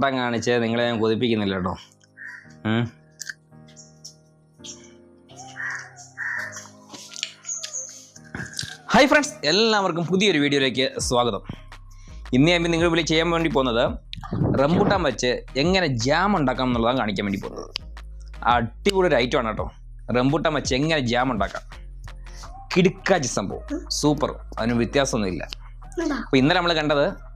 Rambutan കാണിച്ച് നിങ്ങളെ ഞാൻ കൊതിപ്പിക്കുന്നില്ല കേട്ടോ. ഹായ് ഫ്രണ്ട്സ് എല്ലാവർക്കും പുതിയൊരു വീഡിയോയിലേക്ക് സ്വാഗതം. ഇന്ന് ഞാൻ നിങ്ങൾ വിളി ചെയ്യാൻ വേണ്ടി പോകുന്നത് റംബൂട്ടാൻ വെച്ച് എങ്ങനെ ജാം ഉണ്ടാക്കാം എന്നുള്ളതാണ് കാണിക്കാൻ വേണ്ടി പോകുന്നത്. അടിപൊളി ഒരു ഐറ്റം ആണ് കേട്ടോ. റംബൂട്ടാൻ വെച്ച് എങ്ങനെ ജാം ഉണ്ടാക്കാം. കിടുക്കാച്ചി സംഭവം. സൂപ്പർ അതിന് വ്യത്യാസമൊന്നുമില്ല. അപ്പോൾ ഇന്നലെ നമ്മൾ കണ്ടത്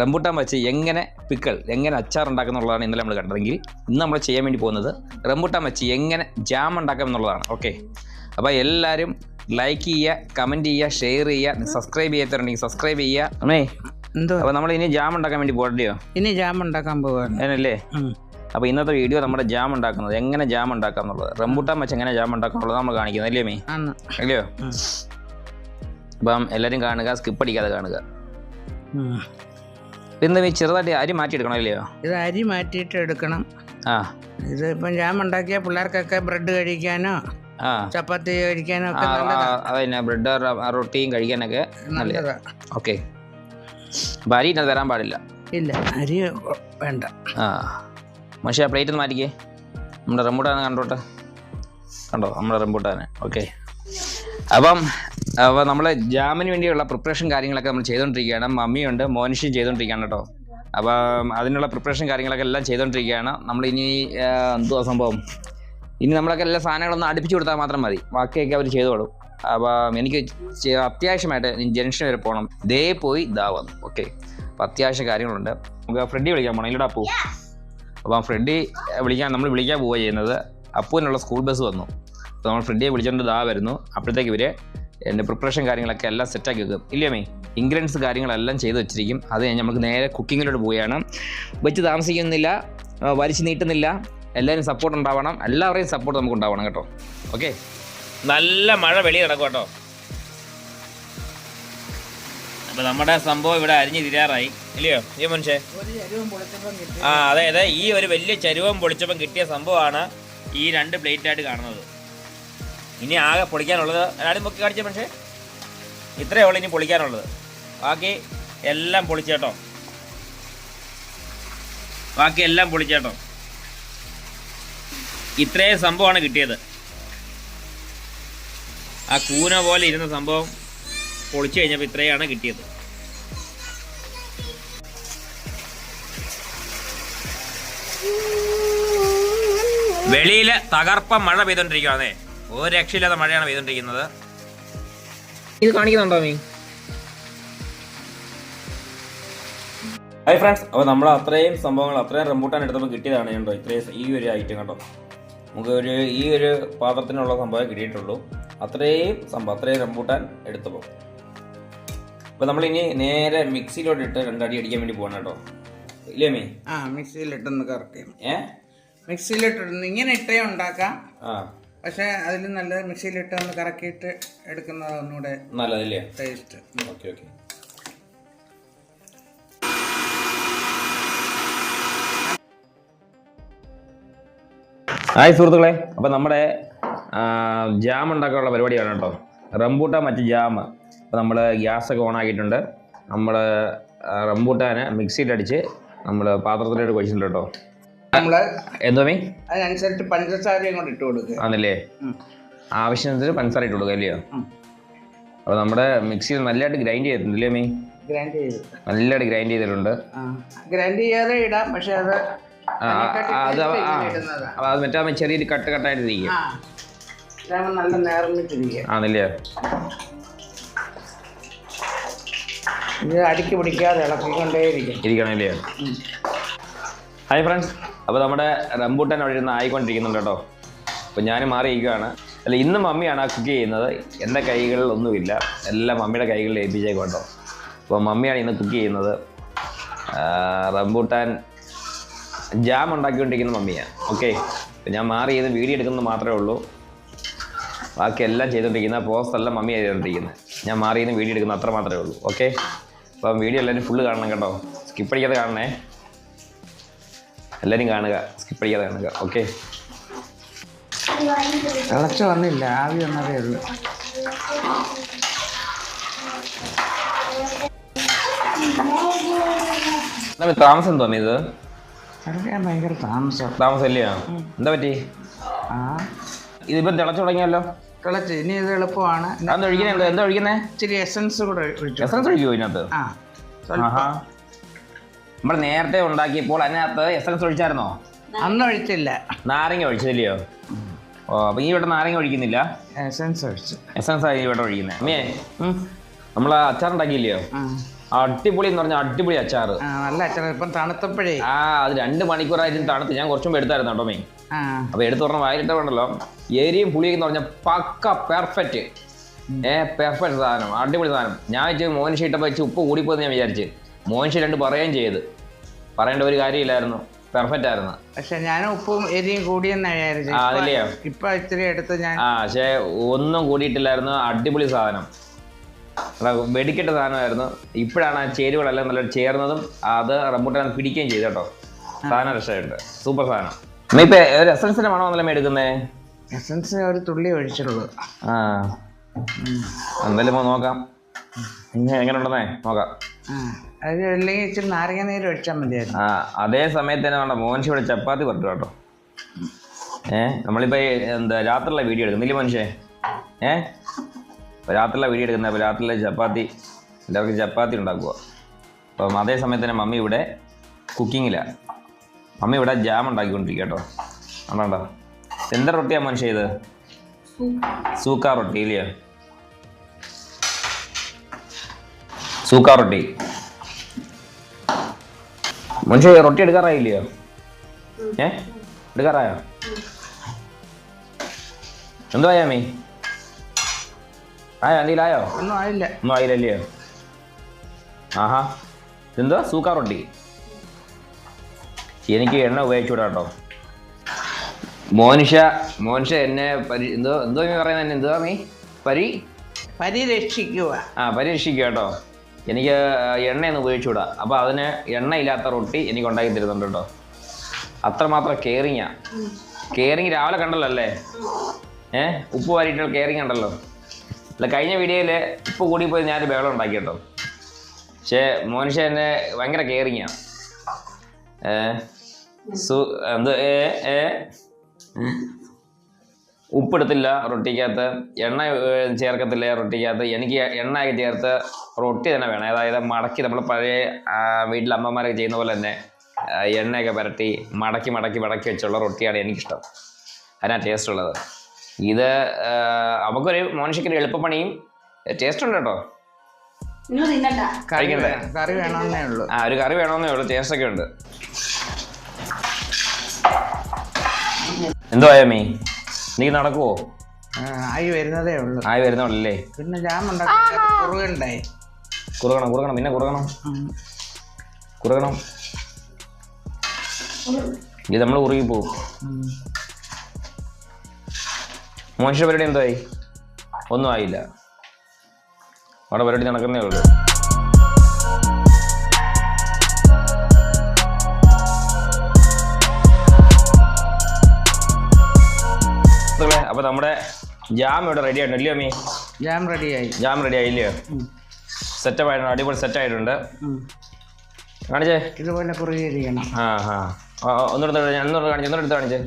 റംബൂട്ടാൻ വെച്ച് എങ്ങനെ പിക്കൾ എങ്ങനെ അച്ചാർ ഉണ്ടാക്കുന്നുള്ളതാണ് ഇന്നലെ നമ്മൾ കണ്ടതെങ്കിൽ ഇന്ന് നമ്മൾ ചെയ്യാൻ വേണ്ടി പോകുന്നത് റംബൂട്ടാൻ വെച്ച് എങ്ങനെ ജാം ഉണ്ടാക്കാം എന്നുള്ളതാണ്. ഓക്കെ? അപ്പോൾ എല്ലാവരും ലൈക്ക് ചെയ്യുക കമന്റ് ചെയ്യുക ഷെയർ ചെയ്യുക സബ്സ്ക്രൈബ് ചെയ്യാത്തവരുണ്ടെങ്കിൽ സബ്സ്ക്രൈബ് ചെയ്യുക. അമ്മേ എന്തോ അപ്പോൾ നമ്മൾ ഇനി ജാം ഉണ്ടാക്കാൻ വേണ്ടി പോകണ്ടയോ? ഇനി ജാം ഉണ്ടാക്കാൻ പോവാണ്. അതിനല്ലേ അപ്പോൾ ഇന്നത്തെ വീഡിയോ നമ്മുടെ ജാം ഉണ്ടാക്കുന്നത് എങ്ങനെ ജാം ഉണ്ടാക്കാം എന്നുള്ളത്. റംബൂട്ടാൻ വെച്ച് എങ്ങനെ ജാം ഉണ്ടാക്കാം എന്നുള്ളത് നമ്മൾ കാണിക്കുന്നത്. അല്ലേ മീ അല്ലയോ. അപ്പം എല്ലാവരും കാണുക സ്കിപ്പ് അടിക്കാതെ കാണുക. പിന്നെ ഈ ചെറുതായിട്ട് അരി മാറ്റിയെടുക്കണം ഇല്ലയോ? ഇത് അരി മാറ്റിയിട്ട് എടുക്കണം. ആ. ഇത് ഇപ്പം ഞാൻ ഉണ്ടാക്കിയ പിള്ളേർക്കൊക്കെ ബ്രെഡ് കഴിക്കാനോ ആ. ചപ്പാത്തി കഴിക്കാനോ ഒക്കെ നല്ലതാ. അതന്നെ ബ്രെഡ് റൊട്ടിയും കഴിക്കാനൊക്കെ നല്ലത്. ഓക്കെ. അപ്പം അരി ഇന്നത് തരാൻ പാടില്ല. ഇല്ല അരി വേണ്ട. ആ. പക്ഷേ ആ പ്ലേറ്റ് ഒന്ന് മാറ്റിക്കേ. നമ്മുടെ റംബൂട്ടാനെ കണ്ടോട്ടെ? കണ്ടോ? നമ്മുടെ റംബൂട്ടാന്. ഓക്കെ. അപ്പം അപ്പോൾ നമ്മൾ ജാമിന് വേണ്ടിയുള്ള പ്രിപ്പറേഷൻ കാര്യങ്ങളൊക്കെ നമ്മൾ ചെയ്തുകൊണ്ടിരിക്കുകയാണ് മമ്മിയുണ്ട് മോനിഷയും ചെയ്തുകൊണ്ടിരിക്കുകയാണ് കേട്ടോ. അപ്പം അതിനുള്ള പ്രിപ്പറേഷൻ കാര്യങ്ങളൊക്കെ എല്ലാം ചെയ്തുകൊണ്ടിരിക്കുകയാണ് നമ്മൾ ഇനി എന്തുവാ സംഭവം? ഇനി നമ്മളൊക്കെ എല്ലാ സാധനങ്ങളൊന്നും അടുപ്പിച്ചു കൊടുത്താൽ മാത്രം മതി. ബാക്കിയൊക്കെ അവർ ചെയ്തോളും അപ്പം എനിക്ക് അത്യാവശ്യമായിട്ട് ജംഗ്ഷൻ വരെ പോകണം ദേ പോയി ദാ വന്നു. ഓക്കെ. അപ്പം അത്യാവശ്യ കാര്യങ്ങളുണ്ട്. നമുക്ക് ഫ്രെഡി വിളിക്കാൻ പോകണം ഇല്ലടാ അപ്പു. അപ്പം ഫ്രെഡി വിളിക്കാൻ നമ്മൾ വിളിക്കാൻ പോവുക ചെയ്യുന്നത്. അപ്പുവിനുള്ള സ്കൂൾ ബസ് വന്നു. അപ്പോൾ നമ്മൾ ഫ്രെഡിയെ വിളിച്ചുകൊണ്ട് ദാ വരുന്നു. അപ്പോഴത്തേക്ക് ഇവർ എന്റെ പ്രിപ്പറേഷൻ കാര്യങ്ങളൊക്കെ എല്ലാം സെറ്റാക്കി വെക്കും. ഇല്ലേ മേ ഇൻഗ്രീഡിയൻസ് കാര്യങ്ങളെല്ലാം ചെയ്ത് വെച്ചിരിക്കും. അത് കഴിഞ്ഞ് നമുക്ക് നേരെ കുക്കിങ്ങിലോട്ട് പോവുകയാണ്. വെച്ച് താമസിക്കുന്നില്ല വലിച്ചു നീട്ടുന്നില്ല. എല്ലാവരും സപ്പോർട്ട് ഉണ്ടാവണം. എല്ലാവരുടെയും സപ്പോർട്ട് നമുക്ക് ഉണ്ടാവണം കേട്ടോ. ഓക്കെ നല്ല മഴ വെളി നടക്കും കേട്ടോ. അപ്പോൾ നമ്മുടെ സംഭവം ഇവിടെ അരിഞ്ഞ് തിരാറായി. ഇല്ലയോ? ഈ മനുഷ്യേ. ആ അതെ അതെ. ഈ ഒരു വലിയ ചരുവം പൊളിച്ചപ്പം കിട്ടിയ സംഭവമാണ് ഈ രണ്ട് പ്ലേറ്റായിട്ട് കാണുന്നത്. ഇനി ആകെ പൊളിക്കാനുള്ളത് ആദ്യം പൊക്കി കാണിച്ച പക്ഷേ ഇത്രയേ ഉള്ളൂ ഇനി പൊളിക്കാനുള്ളത്. ബാക്കി എല്ലാം പൊളിച്ചേട്ടോ. ബാക്കി എല്ലാം പൊളിച്ചേട്ടോ. ഇത്രയും സംഭവമാണ് കിട്ടിയത്. ആ കൂന പോലെ ഇരുന്ന സംഭവം പൊളിച്ചു കഴിഞ്ഞപ്പോൾ ഇത്രയാണ് കിട്ടിയത്. വെളിയിലെ തകർപ്പ മഴ പെയ്തോണ്ടിരിക്കുകയാണേ ഒരു രക്ഷയില്ലാത്ത മഴയാണ് പെയ്തോണ്ടിരിക്കുന്നത് ഇത് കാണിക്കുന്നുണ്ടോ മീ ഹായ് ഫ്രണ്ട്സ് അപ്പോൾ നമ്മൾ അത്രയും സംഭവങ്ങൾ അത്രയും റംബൂട്ടാൻ എടുത്തപ്പോൾ കിട്ടിയതാണ് കേട്ടോ ഇത്രയും ഈ ഒരു ഐറ്റം കേട്ടോ നമുക്ക് ഒരു ഈ ഒരു പാത്രത്തിനുള്ള സംഭവം കിട്ടിയിട്ടുള്ളൂ. അത്രയും സംഭവം അത്രയും റംബൂട്ടാൻ എടുത്തപ്പോൾ അപ്പോൾ നമ്മളിനി നേരെ മിക്സിയിലോട്ട് ഇട്ട് രണ്ടടി അടിക്കാൻ വേണ്ടി പോകണം കേട്ടോ. ഇല്ലേ മീ ആ മിക്സിയിലിട്ടൊന്ന് കറക്കി. ഏ? മിക്സിയിലിട്ടിട്ടുണ്ട് ഇങ്ങനെ ഇട്ടേ ഉണ്ടാക്കാം. ആ. പക്ഷേ അതിൽ നല്ല മിക്സിയിലിട്ട് ഒന്ന് കറക്കിയിട്ട് എടുക്കുന്നത് ഒന്നുകൂടെ നല്ലതല്ലേ? ടേസ്റ്റ് ഓക്കെ ഓക്കെ ഹായ് സുഹൃത്തുക്കളെ. അപ്പം നമ്മുടെ ജാം ഉണ്ടാക്കാനുള്ള പരിപാടിയാണ് കേട്ടോ. റംബൂട്ടാൻ മറ്റ് ജാം അപ്പോൾ നമ്മൾ ഗ്യാസൊക്കെ ഓൺ ആക്കിയിട്ടുണ്ട്. നമ്മൾ റംബൂട്ടാനെ മിക്സിയിലടിച്ച് നമ്മൾ പാത്രത്തിലോട്ട് കഴിച്ചിട്ടുണ്ട് കേട്ടോ. നമ്മൾ എന്തോ മീ അതിനനുസരിച്ച് പഞ്ചസാരയും കൊണ്ട് ഇട്ട് കൊടുക്കുക ആണല്ലേ? ആവശ്യത്തിന് പഞ്ചസാര ഇട്ട് കൊടുക്കുക അല്ലയോ? അപ്പൊ അപ്പോൾ നമ്മുടെ മിക്സിയിൽ നല്ലതായിട്ട് ഗ്രൈൻഡ് ചെയ്തിട്ടുണ്ട് അല്ലേ മീ ഗ്രൈൻഡ് ചെയ്ത് നല്ലതായിട്ട് ഗ്രൈൻഡ് ചെയ്തിട്ടുണ്ട്. ഗ്രൈൻഡ് ചെയ്യാതെ ഇടാം പക്ഷെ അത് അത് അത് മറ്റേ ചെറിയൊരു കട്ട് കട്ടായിട്ട് ഇരിക്കും നല്ല ആണല്ലേ? ഇത് അടിക്ക് പിടിക്കാതെ ഇളക്കിക്കൊണ്ടേയിരിക്കും. ഇരിക്കണല്ലേ ഹായ് ഫ്രണ്ട്സ് അപ്പോൾ നമ്മുടെ റംബൂട്ടൻ അവിടെ ഇരുന്ന് ആയിക്കൊണ്ടിരിക്കുന്നുണ്ട് കേട്ടോ. അപ്പോൾ ഞാൻ മാറിയിരിക്കുകയാണ്. അല്ല ഇന്ന് മമ്മിയാണ് ആ കുക്ക് ചെയ്യുന്നത്. എന്റെ കൈകളിൽ ഒന്നുമില്ല എല്ലാം മമ്മിയുടെ കൈകളിൽ ഏൽപ്പിച്ചേക്കും കേട്ടോ. അപ്പോൾ മമ്മിയാണ് ഇന്ന് കുക്ക് ചെയ്യുന്നത്. റംബൂട്ടാൻ ജാം ഉണ്ടാക്കിക്കൊണ്ടിരിക്കുന്ന മമ്മിയാണ് ഓക്കെ. ഞാൻ മാറി ചെയ്ത് വീഡിയോ എടുക്കുന്നത് മാത്രമേ ഉള്ളൂ. ബാക്കി എല്ലാം ചെയ്തുകൊണ്ടിരിക്കുന്ന പോസ്റ്റ് എല്ലാം മമ്മി ചെയ്തുകൊണ്ടിരിക്കുന്നത് ഞാൻ മാറി വീഡിയോ എടുക്കുന്നത് അത്ര മാത്രമേ ഉള്ളൂ. ഓക്കെ. അപ്പം വീഡിയോ എല്ലാവരും ഫുള്ള് കാണണം കേട്ടോ. സ്കിപ്പ് അടിക്കാതെ കാണണേ. എല്ലാവരും കാണുക സ്കിപ്പ് ചെയ്യാതെ കാണുക ഓക്കെ തിളച്ച് വന്നില്ല ആവി വന്നതേ ഉള്ളൂ. താമസം തോന്നി ഇത്? കറക്കാൻ ഭയങ്കര താമസം. താമസമല്ലേ എന്താ പറ്റി? ഇതിപ്പം തിളച്ചു തുടങ്ങിയല്ലോ? തിളച്ച് ഇനി ഇത് എളുപ്പമാണ്. എന്താ ഒഴിക്കുന്നത് എന്താ ഒഴിക്കുന്നത് ഇച്ചിരി എസൻസ് കൂടെ എസൻസ് ഒഴിക്കുമോ ഇതിനകത്ത്? ആ. നമ്മൾ നേരത്തെ ഉണ്ടാക്കിയപ്പോൾ അതിനകത്ത് എസൻസ് ഒഴിച്ചായിരുന്നോ? അന്ന് ഒഴിച്ചില്ല. നാരങ്ങ ഒഴിച്ചില്ലയോ? ഓ അപ്പൊ ഈ ഇവിടെ നാരങ്ങ ഒഴിക്കുന്നില്ല? എസൻസ് ഒഴിച്ചു. എസൻസ് ആയി ഇവിടെ ഒഴിക്കുന്നത് അമ്മേ നമ്മൾ അച്ചാർ ഉണ്ടാക്കിയില്ലയോ അടിപൊളി എന്ന് പറഞ്ഞാൽ അടിപൊളി അച്ചാർ നല്ല അച്ചാർ ഇപ്പം തണുത്തപ്പോഴേ. ആ അത് രണ്ട് മണിക്കൂറായിട്ട് തണുത്ത്. ഞാൻ കുറച്ചും എടുത്തായിരുന്നു കേട്ടോ മേ അപ്പൊ എടുത്ത് പറഞ്ഞ വായിലിട്ട് വേണ്ടല്ലോ എരിയും പുളിയും എന്ന് പറഞ്ഞാൽ പക്ക പെർഫെക്റ്റ്. ഏ പെർഫെക്റ്റ് സാധനം. അടിപൊളി സാധനം. ഞാൻ വെച്ച് മോഹൻ ഷീട്ടപ്പോൾ വെച്ച് ഉപ്പ് കൂടിപ്പോയെന്ന് ഞാൻ വിചാരിച്ച്. മോഹൻ ഷീ രണ്ട് പറയുകയും ചെയ്ത്. പറയേണ്ട ഒരു കാര്യമില്ലായിരുന്നു. പെർഫെക്റ്റ് ആയിരുന്നു. പക്ഷെ ഞാൻ ഉപ്പും എരിയും കൂടിയെന്നായിരുന്നു? ഇപ്പൊ ഇച്ചിരി എടുത്ത് ഞാൻ ആ പക്ഷേ ഒന്നും കൂടിയിട്ടില്ലായിരുന്നു. അടിപൊളി സാധനം. വെടിക്കെട്ട സാധനമായിരുന്നു. ഇപ്പോഴാണ് ആ ചേരുവകളെല്ലാം നല്ല ചേർന്നതും അത് റംബൂട്ടാൻ പിടിക്കുകയും ചെയ്തു കേട്ടോ. സാധനം രക്ഷയുണ്ട് സൂപ്പർ സാധനം. ഇപ്പൊ ഒരു എസൻസിന്റെ മണം ഒന്നല്ലേ എടുക്കുന്നേ? എസൻസ് ഒരു തുള്ളി ഒഴിച്ചുള്ളൂ ആ. എന്തായാലും നോക്കാം. എങ്ങനെ ഉണ്ടെന്നേ? നോക്കാം. അത് അല്ലെങ്കിൽ ഇച്ചിരി നാരങ്ങ നീര് ഒഴിച്ചാൽ മതിയായിരുന്നു. ആ അതേ സമയത്ത് തന്നെ വേണ്ട മോഹൻഷി ഇവിടെ ചപ്പാത്തി പറ്റു കേട്ടോ. ഏ നമ്മളിപ്പോൾ എന്താ രാത്രിയുള്ള വീഡിയോ എടുക്കുന്നില്ല മോൻഷെ? ഏ? ഇപ്പൊ രാത്രിയുള്ള വീഡിയോ എടുക്കുന്നത് അപ്പോൾ രാത്രിയിലെ ചപ്പാത്തി എല്ലാവർക്കും ചപ്പാത്തി ഉണ്ടാക്കുക അപ്പം അതേ സമയത്ത് തന്നെ മമ്മി ഇവിടെ കുക്കിങ്ങിലാണ് മമ്മി ഇവിടെ ജാം ഉണ്ടാക്കിക്കൊണ്ടിരിക്കുക കേട്ടോ. എന്താ റൊട്ടിയാ മനുഷ്യ ഇത്? സൂക്ക റൊട്ടി ഇല്ലയോ? സൂക്ക റൊട്ടി. മനുഷ്യ റൊട്ടി എടുക്കാറായില്ലയോ? ഏ? എടുക്കാറായോ? എന്തോ ആയാമേ ആയോ എന്തെങ്കിലും ആയോ? ഒന്നും ആയില്ല. ഒന്നും ആയില്ലല്ലയോ? ആഹാ. എന്തോ സൂക്ക റൊട്ടി. എനിക്ക് എണ്ണ ഉപയോഗിച്ചുകൂടാ കേട്ടോ മോനിഷ മോനിഷ എന്നെ പരി എന്തോ എന്തോ നീ പറയുന്നത് എന്തോ നീ? പരി? പരിരക്ഷിക്കുക ആ പരിരക്ഷിക്കുക കേട്ടോ എനിക്ക് എണ്ണയൊന്നും ഉപയോഗിച്ചുകൂടാ. അപ്പോൾ അതിന് എണ്ണയില്ലാത്ത റൊട്ടി എനിക്ക് ഉണ്ടാക്കി തരുന്നുണ്ട് കേട്ടോ. അത്രമാത്രം കെയറിങ്ങാ കെയറിങ് രാവിലെ കണ്ടല്ലോ അല്ലേ? ഏഹ് ഉപ്പ് വാരിയിട്ടുള്ള കെയറിങ് ഉണ്ടല്ലോ. അല്ല കഴിഞ്ഞ വീഡിയോയിൽ ഉപ്പ് കൂടിപ്പോയി ഞാൻ ബഹളം ഉണ്ടാക്കി കേട്ടോ. പക്ഷേ മോനുഷ്യ എന്നെ ഭയങ്കര കെയറിങ്ങാ ഏ? സു എന്ത് ഏ ഏ? ഉപ്പെടുത്തില്ല റൊട്ടിക്കകത്ത് എണ്ണ ചേർക്കത്തില്ല റൊട്ടിക്കകത്ത്. എനിക്ക് എണ്ണയൊക്കെ ചേർത്ത് റൊട്ടി തന്നെ വേണം. അതായത് മടക്കി നമ്മൾ പഴയ വീട്ടിൽ വീട്ടിലെ അമ്മമാരൊക്കെ ചെയ്യുന്ന പോലെ തന്നെ എണ്ണയൊക്കെ പുരട്ടി മടക്കി മടക്കി മടക്കി വെച്ചുള്ള റൊട്ടിയാണ് എനിക്കിഷ്ടം. അതിനാ ടേസ്റ്റ് ഉള്ളത്. ഇത് നമുക്കൊരു മനുഷ്യക്കൊരു എളുപ്പപ്പണിയും ടേസ്റ്റ് ഉണ്ട് കേട്ടോ. നിങ്ങൾ തിന്നണ്ട. കറി കഴിക്കണ്ടേ? വേണം കറി വേണമെന്നേ ഉള്ളൂ. ആ ഒരു കറി വേണമെന്നേ ഉള്ളൂ. ടേസ്റ്റ് ഒക്കെ ഉണ്ട്. എന്തോ ആയമീ നീ നടക്കുവോ? ആയി വരുന്നതേ ഉള്ളൂ. ആയി വരുന്നുള്ളല്ലേ പിന്നെ ജാം ഉണ്ടാക്കി കുറുകണം കുറുകണം. പിന്നെ കുറുകണം. കുറുകണം. ഇത് നമ്മൾ കുറുകി പോകും മോശ പരിപാടി എന്തായി ഒന്നും ആയില്ല. അവിടെ പരിപാടി നടക്കുന്നേ ഉള്ളൂ. അപ്പൊ നമ്മുടെ ജാം ഇവിടെ റെഡി ആയിട്ടുണ്ട് ഇല്ലയോ മീ ജാം റെഡിയായി ജാം റെഡി ആയില്ലയോ സെറ്റപ്പ് ആയിട്ടുണ്ട് അടിപൊളി സെറ്റ് ആയിട്ടുണ്ട്. കാണിച്ചേ? ഇതുപോലെ കുറുകിയിരിക്കണം ആ ആ. ആ, ആ, കാണിച്ചു എടുത്ത് കാണിച്ച്.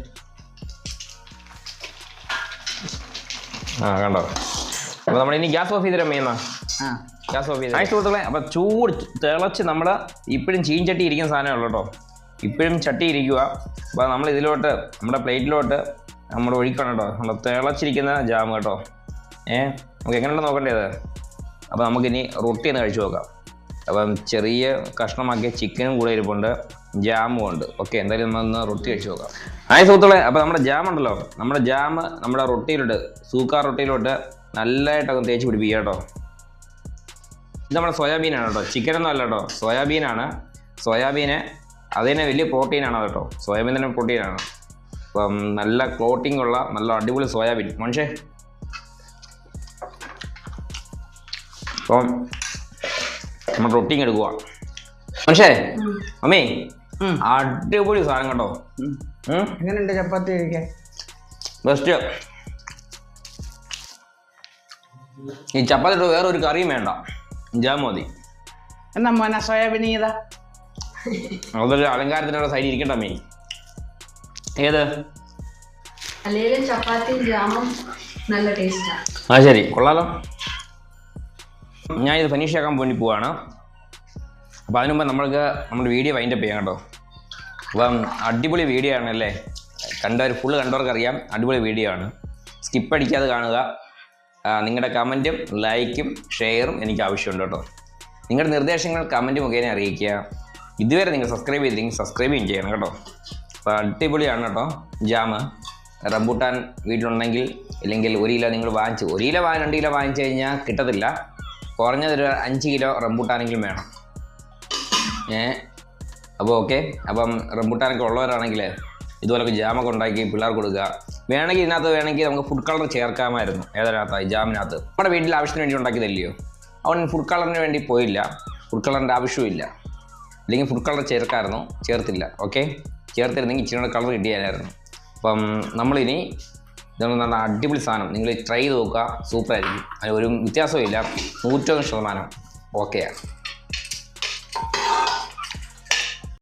ആ കണ്ടോ? അപ്പോൾ നമ്മൾ ഇനി ഗ്യാസ് ഓഫ് ചെയ്തിട്ട് മെയ്യുന്ന ഗ്യാസ് ഓഫ് ചെയ്ത് ആയി സുഹൃത്തുക്കളെ. അപ്പോൾ ചൂട് തിളച്ച് നമ്മൾ ഇപ്പോഴും ചീഞ്ചട്ടി ഇരിക്കുന്ന സാധനമേ ഉള്ളൂ കേട്ടോ. ഇപ്പോഴും ചട്ടി ഇരിക്കുക അപ്പോൾ നമ്മൾ ഇതിലോട്ട് നമ്മുടെ പ്ലേറ്റിലോട്ട് നമ്മൾ ഒഴിക്കണം കേട്ടോ നമ്മുടെ തിളച്ചിരിക്കുന്ന ജാം കേട്ടോ. ഏ നമുക്ക് എങ്ങനെയുണ്ട് നോക്കേണ്ടത് അപ്പോൾ നമുക്കിനി റൊട്ടി ഒന്ന് കഴിച്ചു നോക്കാം. അപ്പം ചെറിയ കഷ്ണമാക്കിയ ചിക്കനും കൂടെ ഇരിപ്പുണ്ട്. ജാമും ഉണ്ട്. ഓക്കെ എന്തായാലും നമ്മളൊന്ന് റൊട്ടി കഴിച്ചു നോക്കാം. ആയ സുഹൃത്തുക്കളെ അപ്പോൾ നമ്മുടെ ജാം ഉണ്ടല്ലോ. നമ്മുടെ ജാം നമ്മുടെ റൊട്ടിയിലോട്ട് സൂക്കാർ റൊട്ടിയിലോട്ട് നല്ലതായിട്ടൊക്കെ തേച്ച് പിടിപ്പിക്കുക കേട്ടോ. ഇത് നമ്മുടെ സോയാബീനാണ് കേട്ടോ. ചിക്കനൊന്നും അല്ല കേട്ടോ. സോയാബീനാണ് സോയാബീന് അതിന് വലിയ പ്രോട്ടീനാണ് കേട്ടോ. സോയാബീൻ തന്നെ പ്രോട്ടീനാണ് അപ്പം നല്ല ക്ലോട്ടിംഗ് ഉള്ള നല്ല അടിപൊളി സോയാബീൻ മനുഷ്യ അപ്പം നമ്മൾ റൊട്ടിങ് എടുക്കുക മനുഷ്യേ അമ്മേ അടിപൊളി സാധനം കേട്ടോ. എങ്ങനെയുണ്ട് ചപ്പാത്തി കഴിക്കാൻ? ബെസ്റ്റ് ഈ ചപ്പാത്തി ഇട്ട് വേറെ ഒരു കറിയും വേണ്ട. ജാം മതി. എന്നാ മോനാ സോയാബീൻ അതൊരു അലങ്കാരത്തിനുള്ള സൈഡിൽ ഇരിക്കണ്ട അമ്മേ. ഏത്? അല്ലെങ്കിലും ചപ്പാത്തിയും ജാമും നല്ല ടേസ്റ്റാണ് ആ. ശരി. കൊള്ളാലോ. ഞാൻ ഇത് ഫിനിഷ് ആക്കാൻ വേണ്ടി പോവാണ്. അപ്പോൾ അതിനു മുമ്പ് നമ്മൾക്ക് നമ്മുടെ വീഡിയോ വൈൻഡപ്പ് ചെയ്യാം കേട്ടോ. അപ്പം അടിപൊളി വീഡിയോ ആണല്ലേ കണ്ടവർ ഫുള്ള് കണ്ടവർക്ക് അറിയാം. അടിപൊളി വീഡിയോ ആണ്. സ്കിപ്പ് അടിക്കാതെ കാണുക. നിങ്ങളുടെ കമന്റും ലൈക്കും ഷെയറും എനിക്ക് ആവശ്യമുണ്ട് കേട്ടോ. നിങ്ങളുടെ നിർദ്ദേശങ്ങൾ കമന്റ് മുഖേന അറിയിക്കുക. ഇതുവരെ നിങ്ങൾ സബ്സ്ക്രൈബ് ചെയ്തില്ലെങ്കിൽ സബ്സ്ക്രൈബ് ചെയ്യണം കേട്ടോ. അപ്പോൾ അടിപൊളിയാണ് കേട്ടോ. ജാമ്. റംബൂട്ടാൻ വീട്ടിലുണ്ടെങ്കിൽ ഇല്ലെങ്കിൽ ഒരു കിലോ നിങ്ങൾ വാങ്ങിച്ചു ഒരു കിലോ വാങ്ങി രണ്ട് കിലോ വാങ്ങിച്ചു കഴിഞ്ഞാൽ കിട്ടത്തില്ല. കുറഞ്ഞതൊരു അഞ്ച് കിലോ റംബൂട്ടാനെങ്കിലും വേണം. ഏ? അപ്പോൾ ഓക്കെ. അപ്പം റംബൂട്ടാനൊക്കെ ഉള്ളവരാണെങ്കിൽ ഇതുപോലൊക്കെ ജാമൊക്കെ ഉണ്ടാക്കി പിള്ളേർക്ക് കൊടുക്കുക. വേണമെങ്കിൽ ഇതിനകത്ത് വേണമെങ്കിൽ നമുക്ക് ഫുഡ് കളർ ചേർക്കാമായിരുന്നു. ഏതൊരാത്ത ജാമിനകത്ത്. നമ്മുടെ വീട്ടിൽ ആവശ്യത്തിന് വേണ്ടി ഉണ്ടാക്കിയതല്ലയോ? അവൻ ഫുഡ് കളറിന് വേണ്ടി പോയില്ല. ഫുഡ് കളറിന്റെ ആവശ്യമില്ല അല്ലെങ്കിൽ ഫുഡ് കളർ ചേർക്കായിരുന്നു. ചേർത്തില്ല. ഓക്കെ? ചേർത്തിരുന്നെങ്കിൽ ഇച്ചിരി കൂടെ കളർ കിട്ടിയാലായിരുന്നു. അപ്പം നമ്മളിനി ഇതൊന്നും നല്ല അടിപൊളി സാധനം. നിങ്ങൾ ട്രൈ ചെയ്ത് നോക്കുക. സൂപ്പറായിരിക്കും. അതിന് ഒരു വ്യത്യാസവും ഇല്ല നൂറ്റൊന്ന് ശതമാനം ഓക്കെയാണ്